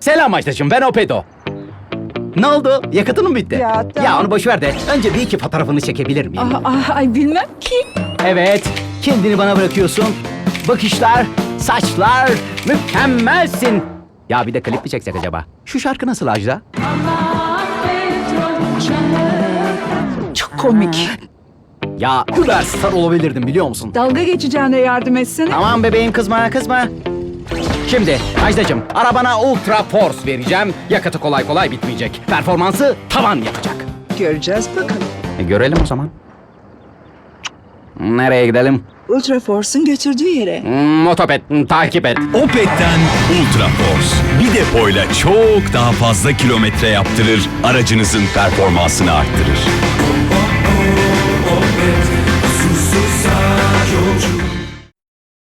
Selam Ajdacığım ben Opedo. Ne oldu? Yakıtın mı bitti? Ya, tamam. ya onu boş ver de önce bir iki fotoğrafını çekebilir miyim? Ah, ah, ay bilmem ki. Evet, kendini bana bırakıyorsun. Bakışlar, saçlar, mükemmelsin. Ya bir de klip mi çeksek acaba? Şu şarkı nasıl Ajda? Çok komik. Ya süperstar olabilirdim biliyor musun? Dalga geçeceğine yardım etsene. Tamam bebeğim kızma kızma. Şimdi Ajdacığım arabana Ultra Force vereceğim. Yakıtı kolay kolay bitmeyecek. Performansı tavan yapacak. Göreceğiz bakalım. E, görelim o zaman. Nereye gidelim? Ultra Force'un götürdüğü yere. Hmm, Motoped hmm, takip et. Opet'ten Ultra Force. Bir depoyla çok daha fazla kilometre yaptırır, aracınızın performansını arttırır.